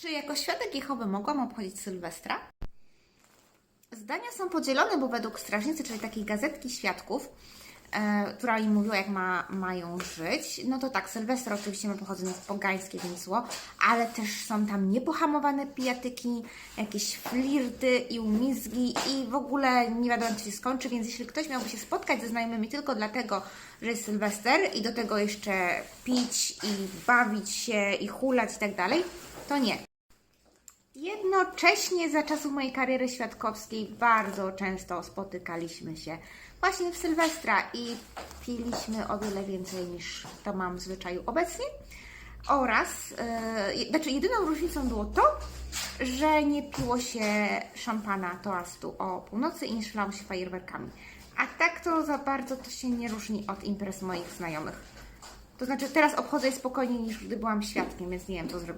Czy jako świadek Jehowy mogłam obchodzić Sylwestra? Zdania są podzielone, bo według strażnicy, czyli takiej gazetki świadków, e, która im mówiła, jak ma, mają żyć, no to tak, Sylwester oczywiście ma pochodzenie pogańskie, więc zło, ale też są tam niepohamowane pijatyki, jakieś flirty i umizgi i w ogóle nie wiadomo, co się skończy, więc jeśli ktoś miałby się spotkać ze znajomymi tylko dlatego, że jest Sylwester i do tego jeszcze pić i bawić się i hulać i tak dalej, to nie. Jednocześnie za czasów mojej kariery świadkowskiej bardzo często spotykaliśmy się właśnie w Sylwestra i piliśmy o wiele więcej niż to mam w zwyczaju obecnie. Oraz, yy, znaczy jedyną różnicą było to, że nie piło się szampana toastu o północy i nie strzelało się fajerwerkami. A tak to za bardzo to się nie różni od imprez moich znajomych. To znaczy teraz obchodzę spokojniej niż gdy byłam świadkiem, więc nie wiem co zrobić.